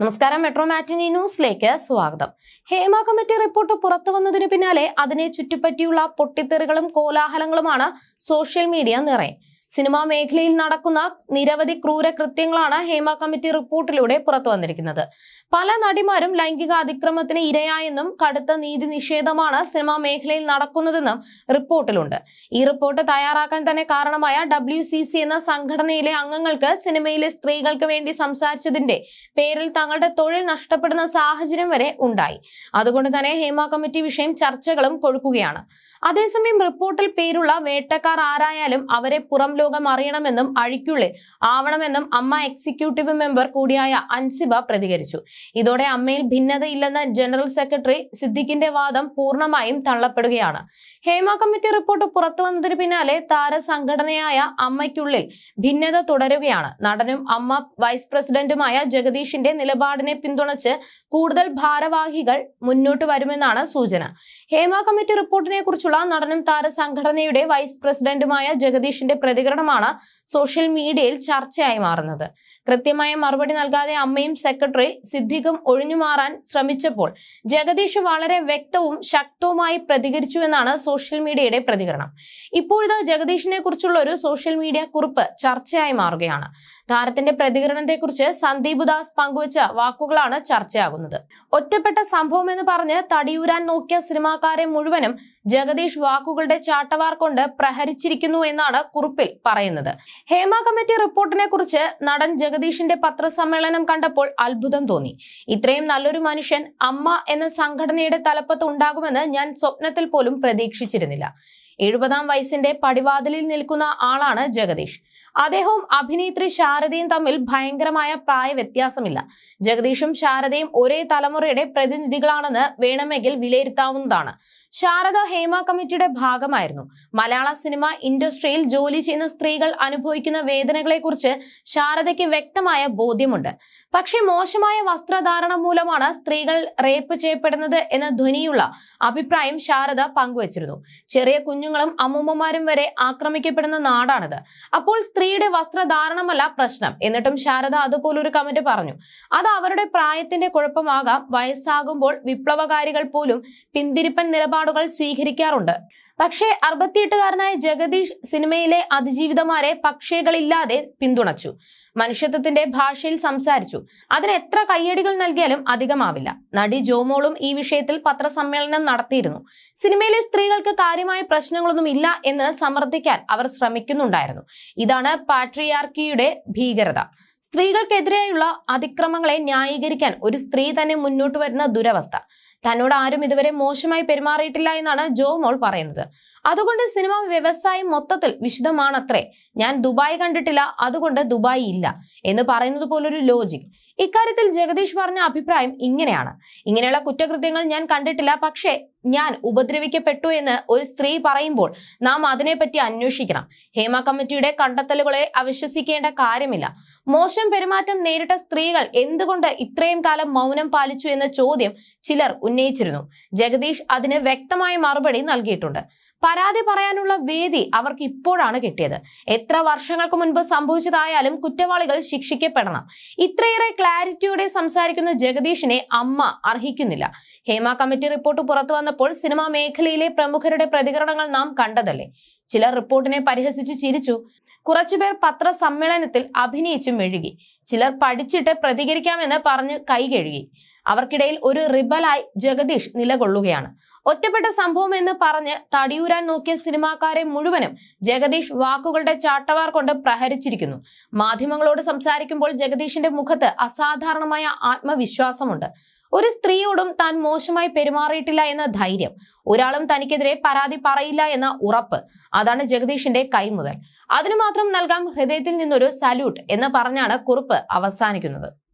നമസ്കാരം മെട്രോ മാറ്റിനി ന്യൂസിലേക്ക് സ്വാഗതം. ഹേമ കമ്മിറ്റി റിപ്പോർട്ട് പുറത്തു വന്നതിന് പിന്നാലെ അതിനെ ചുറ്റിപ്പറ്റിയുള്ള പൊട്ടിത്തെറികളും കോലാഹലങ്ങളുമാണ് സോഷ്യൽ മീഡിയ നിറയെ. സിനിമാ മേഖലയിൽ നടക്കുന്ന നിരവധി ക്രൂര കൃത്യങ്ങളാണ് ഹേമ കമ്മിറ്റി റിപ്പോർട്ടിലൂടെ പുറത്തു വന്നിരിക്കുന്നത്. പല നടിമാരും ലൈംഗിക അതിക്രമത്തിന് ഇരയായെന്നും കടുത്ത നീതി നിഷേധമാണ് സിനിമാ മേഖലയിൽ നടക്കുന്നതെന്നും റിപ്പോർട്ടിലുണ്ട്. ഈ റിപ്പോർട്ട് തയ്യാറാക്കാൻ തന്നെ കാരണമായ ഡബ്ല്യു എന്ന സംഘടനയിലെ അംഗങ്ങൾക്ക് സിനിമയിലെ സ്ത്രീകൾക്ക് വേണ്ടി സംസാരിച്ചതിന്റെ പേരിൽ തങ്ങളുടെ തൊഴിൽ നഷ്ടപ്പെടുന്ന സാഹചര്യം വരെ ഉണ്ടായി. അതുകൊണ്ട് തന്നെ ഹേമ കമ്മിറ്റി വിഷയം ചർച്ചകളും കൊഴുക്കുകയാണ് അതേസമയം റിപ്പോർട്ടിൽ പേരുള്ള വേട്ടക്കാർ ആരായാലും അവരെ പുറം ലോകം അറിയണമെന്നും അഴിക്കുള്ളിൽ ആവണമെന്നും അമ്മ എക്സിക്യൂട്ടീവ് മെമ്പർ കൂടിയായ അൻസിബ പ്രതികരിച്ചു. ഇതോടെ അമ്മയിൽ ഭിന്നതയില്ലെന്ന ജനറൽ സെക്രട്ടറി സിദ്ദിഖിന്റെ വാദം പൂർണമായും തള്ളപ്പെടുകയാണ്. ഹേമ കമ്മിറ്റി റിപ്പോർട്ട് പുറത്തു വന്നതിന് പിന്നാലെ താരസംഘടനയായ അമ്മയ്ക്കുള്ളിൽ ഭിന്നത തുടരുകയാണ്. നടനും അമ്മ വൈസ് പ്രസിഡന്റുമായ ജഗദീഷിന്റെ നിലപാടിനെ പിന്തുണച്ച് കൂടുതൽ ഭാരവാഹികൾ മുന്നോട്ട് വരുമെന്നാണ് സൂചന. ഹേമ കമ്മിറ്റി റിപ്പോർട്ടിനെ കുറിച്ചുള്ള നടനും താരസംഘടനയുടെ വൈസ് പ്രസിഡന്റുമായ ജഗദീഷിന്റെ പ്രതികരണമാണ് സോഷ്യൽ മീഡിയയിൽ ചർച്ചയായി മാറുന്നത്. കൃത്യമായ മറുപടി നൽകാതെ അമ്മയും സെക്രട്ടറി സിദ്ദിഖും ഒഴിഞ്ഞുമാറാൻ ശ്രമിച്ചപ്പോൾ ജഗദീഷ് വളരെ വ്യക്തവും ശക്തവുമായി പ്രതികരിച്ചുവെന്നാണ് സോഷ്യൽ മീഡിയയുടെ പ്രതികരണം. ഇപ്പോഴിതാ ജഗദീഷിനെ കുറിച്ചുള്ള ഒരു സോഷ്യൽ മീഡിയ കുറിപ്പ് ചർച്ചയായി മാറുകയാണ്. താരത്തിന്റെ പ്രതികരണത്തെക്കുറിച്ച് സന്ദീപ് ദാസ് പങ്കുവച്ച വാക്കുകളാണ് ചർച്ചയാകുന്നത്. ഒറ്റപ്പെട്ട സംഭവം എന്ന് പറഞ്ഞ് തടിയൂരാൻ നോക്കിയ സിനിമാക്കാരെ മുഴുവനും ജഗദീഷ് വാക്കുകളുടെ ചാട്ടവാർ കൊണ്ട് പ്രഹരിച്ചിരിക്കുന്നു എന്നാണ് കുറിപ്പിൽ പറയുന്നത്. ഹേമ കമ്മിറ്റി റിപ്പോർട്ടിനെ കുറിച്ച് നടൻ ജഗദീഷിന്റെ പത്രസമ്മേളനം കണ്ടപ്പോൾ അത്ഭുതം തോന്നി. ഇത്രയും നല്ലൊരു മനുഷ്യൻ അമ്മ എന്ന സംഘടനയുടെ തലപ്പത്ത് ഉണ്ടാകുമെന്ന് ഞാൻ സ്വപ്നത്തിൽ പോലും പ്രതീക്ഷിച്ചിരുന്നില്ല. എഴുപതാം വയസ്സിന്റെ പടിവാതിലിൽ നിൽക്കുന്ന ആളാണ് ജഗദീഷ്. അദ്ദേഹവും അഭിനേത്രി ശാരദയും തമ്മിൽ ഭയങ്കരമായ പ്രായ വ്യത്യാസമില്ല ജഗദീഷും ശാരദയും ഒരേ തലമുറയുടെ പ്രതിനിധികളാണെന്ന് വേണമെങ്കിൽ വിലയിരുത്താവുന്നതാണ്. ശാരദ ഹേമ കമ്മിറ്റിയുടെ ഭാഗമായിരുന്നു. മലയാള സിനിമ ഇൻഡസ്ട്രിയിൽ ജോലി ചെയ്യുന്ന സ്ത്രീകൾ അനുഭവിക്കുന്ന വേദനകളെക്കുറിച്ച് ശാരദയ്ക്ക് വ്യക്തമായ ബോധ്യമുണ്ട്. പക്ഷേ മോശമായ വസ്ത്രധാരണം മൂലമാണ് സ്ത്രീകൾ റേപ്പ് ചെയ്യപ്പെടുന്നത് എന്ന ധ്വനിയുള്ള അഭിപ്രായം ശാരദ പങ്കുവച്ചിരുന്നു. ചെറിയ കുഞ്ഞുങ്ങളും അമ്മൂമ്മമാരും വരെ ആക്രമിക്കപ്പെടുന്ന നാടാണിത്. അപ്പോൾ സ്ത്രീയുടെ വസ്ത്രധാരണമല്ല പ്രശ്നം. എന്നിട്ടും ശാരദ അതുപോലൊരു കമന്റ് പറഞ്ഞു. അത് അവരുടെ പ്രായത്തിന്റെ കുഴപ്പമാകാം. വയസ്സാകുമ്പോൾ വിപ്ലവകാരികൾ പോലും പിന്തിരിപ്പൻ നിലപാടുകൾ സ്വീകരിക്കാറുണ്ട്. പക്ഷേ അറുപത്തിയെട്ടുകാരനായ ജഗദീഷ് സിനിമയിലെ അതിജീവിതമാരെ പക്ഷികളില്ലാതെ പിന്തുണച്ചു. മനുഷ്യത്വത്തിന്റെ ഭാഷയിൽ സംസാരിച്ചു. അതിന് എത്ര കയ്യടികൾ നൽകിയാലും അധികമാവില്ല. നടി ജോമോളും ഈ വിഷയത്തിൽ പത്രസമ്മേളനം നടത്തിയിരുന്നു. സിനിമയിലെ സ്ത്രീകൾക്ക് കാര്യമായ പ്രശ്നങ്ങളൊന്നും ഇല്ല എന്ന് സമർത്ഥിക്കാൻ അവർ ശ്രമിക്കുന്നുണ്ടായിരുന്നു. ഇതാണ് പാട്രിയാർക്കിയുടെ ഭീകരത. സ്ത്രീകൾക്കെതിരെയുള്ള അതിക്രമങ്ങളെ ന്യായീകരിക്കാൻ ഒരു സ്ത്രീ തന്നെ മുന്നോട്ട് വരുന്ന ദുരവസ്ഥ. തന്നോട് ആരും ഇതുവരെ മോശമായി പെരുമാറിയിട്ടില്ല എന്നാണ് ജോ മോൾ പറയുന്നത്. അതുകൊണ്ട് സിനിമ വ്യവസായം മൊത്തത്തിൽ വിശദമാണത്രേ. ഞാൻ ദുബായ് കണ്ടിട്ടില്ല അതുകൊണ്ട് ദുബായ് ഇല്ല എന്ന് പറയുന്നത് പോലൊരു ലോജിക് ഇക്കാര്യത്തിൽ ജഗദീഷ് പറഞ്ഞ അഭിപ്രായം ഇങ്ങനെയാണ്. ഇങ്ങനെയുള്ള കുറ്റകൃത്യങ്ങൾ ഞാൻ കണ്ടിട്ടില്ല പക്ഷേ ഞാൻ ഉപദ്രവിക്കപ്പെട്ടു എന്ന് ഒരു സ്ത്രീ പറയുമ്പോൾ നാം അതിനെപ്പറ്റി അന്വേഷിക്കണം. ഹേമ കമ്മിറ്റിയുടെ കണ്ടെത്തലുകളെ അവിശ്വസിക്കേണ്ട കാര്യമില്ല. മോശം പെരുമാറ്റം നേരിട്ട സ്ത്രീകൾ എന്തുകൊണ്ട് ഇത്രയും കാലം മൗനം പാലിച്ചു എന്ന ചോദ്യം ചിലർ ഉന്നയിച്ചിരുന്നു. ജഗദീഷ് അതിന് വ്യക്തമായ മറുപടി നൽകിയിട്ടുണ്ട്. പരാതി പറയാനുള്ള വേദി അവർക്ക് ഇപ്പോഴാണ് കിട്ടിയത്. എത്ര വർഷങ്ങൾക്ക് മുൻപ് സംഭവിച്ചതായാലും കുറ്റവാളികൾ ശിക്ഷിക്കപ്പെടണം. ഇത്രയേറെ ക്ലാരിറ്റിയോടെ സംസാരിക്കുന്ന ജഗദീഷിനെ അമ്മ അർഹിക്കുന്നില്ല. ഹേമ കമ്മിറ്റി റിപ്പോർട്ട് പുറത്തു വന്നപ്പോൾ സിനിമാ മേഖലയിലെ പ്രമുഖരുടെ പ്രതികരണങ്ങൾ നാം കണ്ടതല്ലേ? ചിലർ റിപ്പോർട്ടിനെ പരിഹസിച്ച് ചിരിച്ചു. കുറച്ചുപേർ പത്രസമ്മേളനത്തിൽ അഭിനയിച്ച് മെഴുകി. ചിലർ പഠിച്ചിട്ട് പ്രതികരിക്കാമെന്ന് പറഞ്ഞ് കൈ കഴുകി. അവർക്കിടയിൽ ഒരു റിബലായി ജഗദീഷ് നിലകൊള്ളുകയാണ്. ഒറ്റപ്പെട്ട സംഭവം എന്ന് പറഞ്ഞ് തടിയൂരാൻ നോക്കിയ സിനിമാക്കാരെ മുഴുവനും ജഗദീഷ് വാക്കുകളുടെ ചാട്ടവാർ കൊണ്ട് പ്രഹരിച്ചിരിക്കുന്നു. മാധ്യമങ്ങളോട് സംസാരിക്കുമ്പോൾ ജഗദീഷിന്റെ മുഖത്ത് അസാധാരണമായ ആത്മവിശ്വാസമുണ്ട്. ഒരു സ്ത്രീയോടും താൻ മോശമായി പെരുമാറിയിട്ടില്ല എന്ന ധൈര്യം. ഒരാളും തനിക്കെതിരെ പരാതി പറയില്ല എന്ന ഉറപ്പ്. അതാണ് ജഗദീഷിന്റെ കൈമുതൽ. അതിനു മാത്രം നൽകാം ഹൃദയത്തിൽ നിന്നൊരു സല്യൂട്ട് എന്ന് പറഞ്ഞാണ് കുറിപ്പ് അവസാനിക്കുന്നത്.